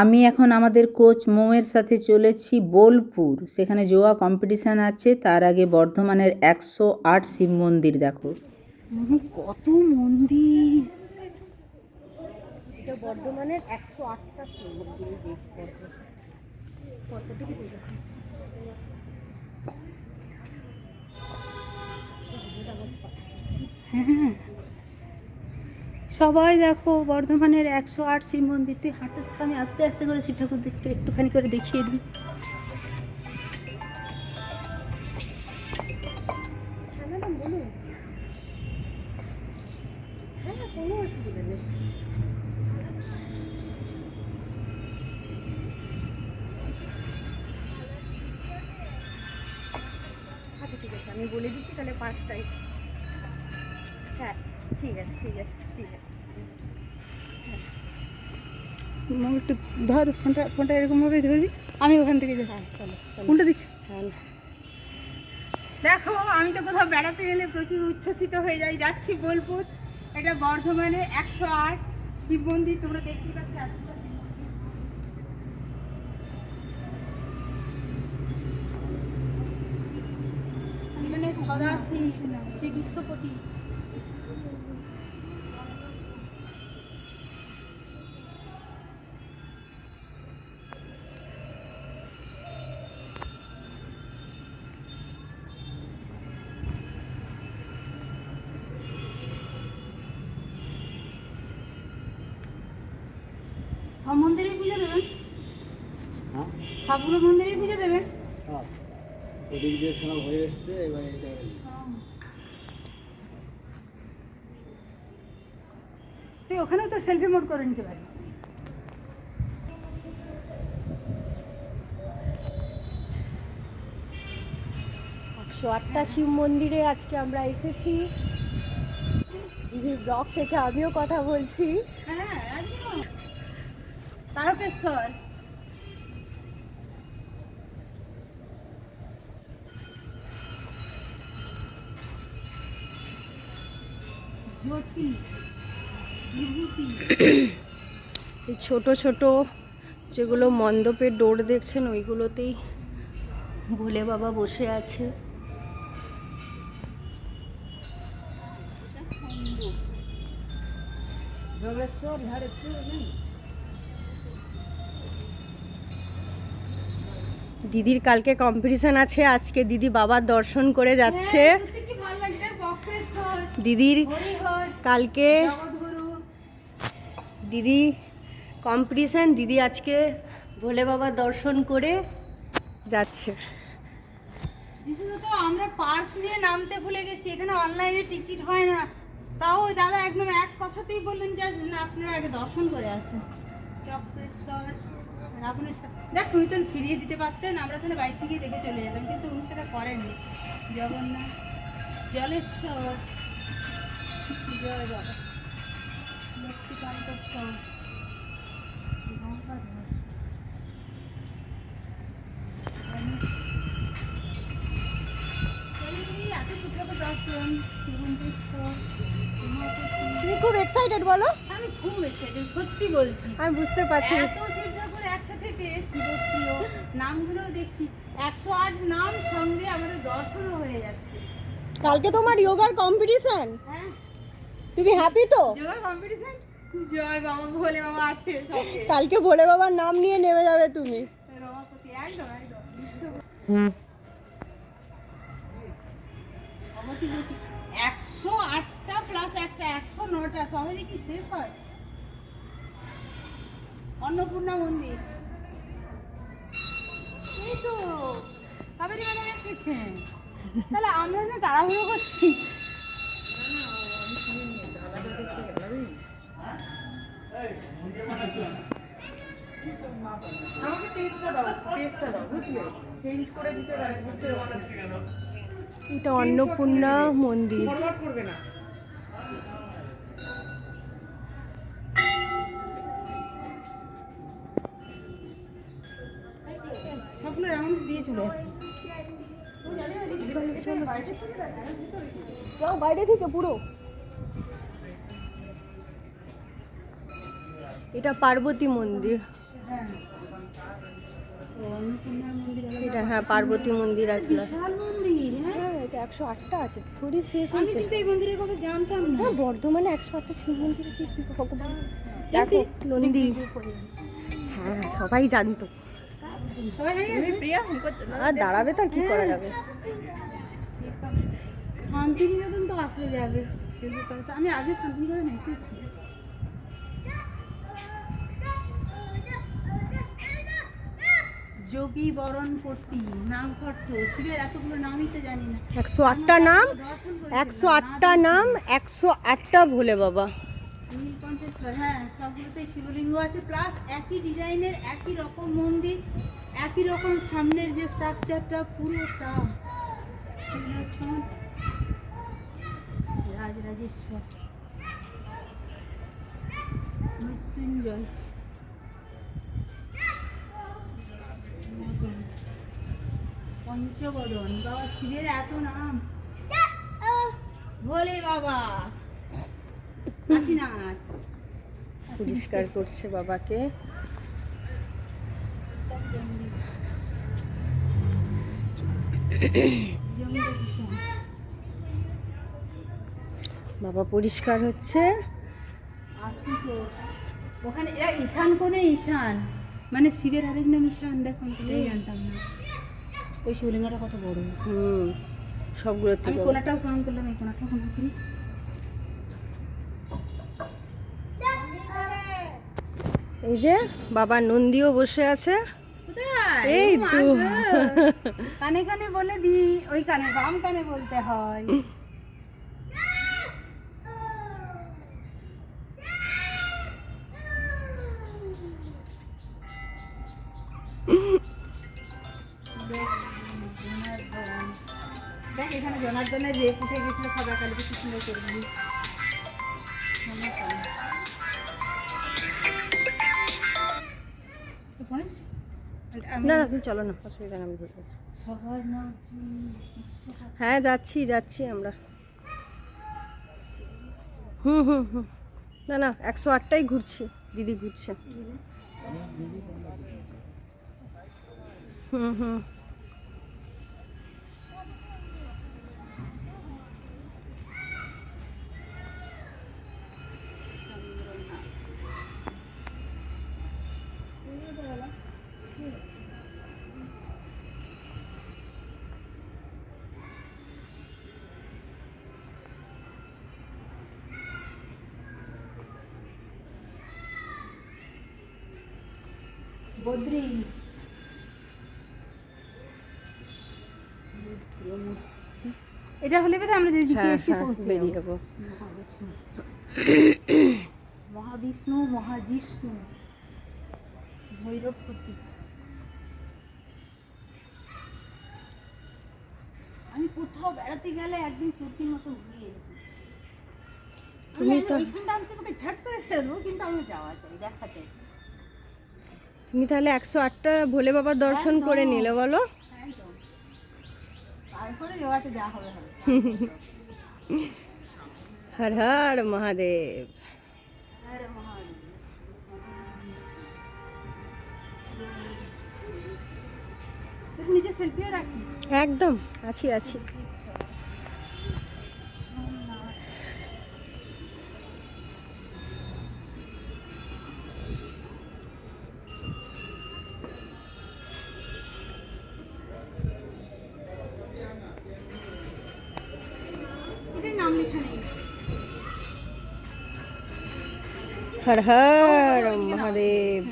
আমি এখন আমাদের কোচ মোমের সাথে চলেছি বোলপুর। সেখানে যোগা কম্পিটিশান আছে তার আগে বর্ধমানের একশো আট শিব মন্দির দেখো। কত মন্দির? এটা বর্ধমানের একশো আটটা শিব মন্দির দেখো হ্যাঁ সবাই দেখো, বর্ধমানের একশো আট শিব মন্দির। তুই হাঁটতে থাকতে আমি আস্তে আস্তে করে শিব ঠাকুরদেরকে একটুখানি করে দেখিয়ে দিই আচ্ছা আমি বলে দিচ্ছি তাহলে পাঁচটায় হ্যাঁ। ঠিক আছে ঠিক আছে ঠিক আছে। একটু ধর ফোনটা ফোনটা এরকমভাবে ধরবি আমি ওখান থেকে যাই হ্যাঁ চলো ফোনটা দেখি। হ্যাঁ দেখো আমি তো কোথাও বেড়াতে গেলে প্রচুর উচ্ছ্বসিত হয়ে যাই। যাচ্ছি বোলপুর। এটা বর্ধমানে একশো আট শিব মন্দির। তোমরা দেখতেই পাচ্ছ। এখানে সদা শ্রী শ্রী বিশ্বপতি। সবগুলো মন্দিরেই পুজো দেবেন হ্যাঁ ওদিক দিয়ে শোনা হয়ে এসছে এবার এটা তুই ওখানেও তো সেলফি মোড করে নিতে পারিস। একশো আটটা শিব মন্দিরে আজকে আমরা এসেছি। দিদির ব্লগ থেকে আমিও কথা বলছি। হ্যাঁ তারকেশ্বর। এই ছোট ছোট যেগুলো মণ্ডপের ডোর দেখছেন, ওইগুলোতেই ভোলে বাবা বসে আছে। দিদির কালকে কম্পিটিশন আছে, আজকে দিদি বাবার দর্শন করে যাচ্ছে। দিদির কালকে দিদি কম্পিটিশন দিদি আজকে ভোলে বাবার দর্শন করে যাচ্ছে। বিশেষত আমরা পার্স নিয়ে নামতে ভুলে গেছি এখানে অনলাইনে টিকিট হয় না। তাও ওই দাদা একদম এক কথাতেই বললেন যে না আপনারা আগে দর্শন করে আসুন। চক্রেশ্বর রাবণেশ্বর। দেখ তুমি তো ফিরিয়ে দিতে পারতেন আমরা তাহলে বাইরে থেকে দেখে চলে যেতাম কিন্তু উনি সেটা করেননি। জগন্নাথ জলেশ্বর জয় বাবা গঙ্গাধর দর্শন তুমি খুব এক্সাইটেড বলো? আমি খুব এক্সাইটেড সত্যি বলছি। আমি বুঝতে পারছি। এত ঠাকুর একসাথে পেয়ে শিবপ্রিয় নামগুলোও দেখছি। একশো আট নাম সঙ্গে আমাদের দর্শনও হয়ে যাচ্ছে। কালকে তোমার যোগার কম্পিটিশন হ্যাঁ। তুমি হ্যাপি তো? কম্পিটিশন জয় বাবা ভোলে বাবা আছে কালকে ভোলে বাবার নাম নিয়ে নেমে যাবে তুমি। একশো আটটা প্লাস একটা একশো নটা সহজে কি শেষ হয়? অন্নপূর্ণা মন্দির। এই তো কাবেরী ম্যাডাম এসেছেন তাহলে আমরা না তাড়াহুড়ো করছি। আমাকে টেস্টটা দাও টেস্টটা দাও বুঝলে? চেঞ্জ করে দিতে পারে বুঝতে পারছি। এটা অন্নপূর্ণা মন্দির। ফরওয়ার্ড করবে না। সবগুলো রাউন্ড দিয়ে চলে আসি বাইরে থেকে পুরো। এটা পার্বতী মন্দির। হ্যাঁ। এটা হ্যাঁ পার্বতী মন্দির আছে। বিশাল মন্দির হ্যাঁ? হ্যাঁ এটা একশো আটটা আছে থোড়ি শেষ আমি হয়েছে। কিন্তু এই মন্দিরের কথা জানতাম না। হ্যাঁ বর্ধমানে একশো আটটা শিব মন্দির আছে ভগবান দেখো। নন্দী। হ্যাঁ সবাই জানতো? আর দাঁড়াবে তো আর কি করা যাবে? শান্তিনিকেতন তো আসা যাবে। আমি আগে শান্তিনিকেতন এসেছি। যোগী বরণপতি নামঘট্ট শিবের এতগুলো নামই তো জানি না। একশো আটটা নাম একশো আটটা নাম একশো আটটা ভোলে বাবা। নীলকণ্ঠেশ্বর হ্যাঁ সবগুলোতেই শিবলিঙ্গ আছে। প্লাস একই ডিজাইনের একই রকম মন্দির একই রকম সামনের যে স্ট্রাকচারটা পুরোটা রাজরাজেশ্বর। মৃত্যুঞ্জয়। পঞ্চবদন বাবা শিবের এত নাম। ভোলে বাবা। কাশীনাথ। পরিষ্কার করছে বাবাকে। বাবা পরিষ্কার হচ্ছে। ওখানে ঈশান কোণে ঈশান? মানে শিবের আরেক নাম ঈশান দেখো আমি সেটাই জানতাম না। ওই শিবলিঙ্গটা কত বড় হুম সবগুলো আমি কোনাটাও প্রণাম করলাম এই কোনাটাও প্রণাম করি। এই যে বাবা নন্দীও বসে আছে। এই তো। কানে কানে বলে দি ওই কানে বাম কানে বলতে হয়। দেখ এখানে জনার্দনের রেপ উঠে গেছিল সাদা কি সুন্দর করে না? না তুমি চলো না অসুবিধা নেই, আমি নাম বিশ্বহারা হ্যাঁ যাচ্ছি যাচ্ছি আমরা। হুম হুম হুম। না না একশো আটটাই ঘুরছি দিদি ঘুরছে। হুম হুম। বদ্রি এটা হলে বোধহয় আমরা যেদিকে হ্যাঁ এসে হ্যাঁ পৌঁছে বেরিয়ে যাব। মহাবিষ্ণু মহাজিষ্ণু ভৈরবপতি আমি কোথাও বেড়াতে গেলে একদিন চুটির মতো ঘুরিয়ে। তুমি তো- ওইখানটা আমি তোমাকে ঝট করে ছেড়ে দেবো কিন্তু আমার যাওয়া চাই দেখা চাই তুমি তাহলে একশো আটটা ভোলে বাবার দর্শন করে নিলে বলো। হর হর মহাদেব। একদম আছি আছি। হর হর মহাদেব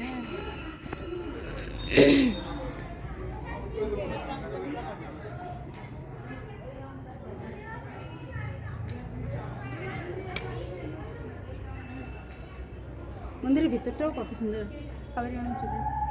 মন্দিরের ভিতরটাও কত সুন্দর খাবারের অনেক।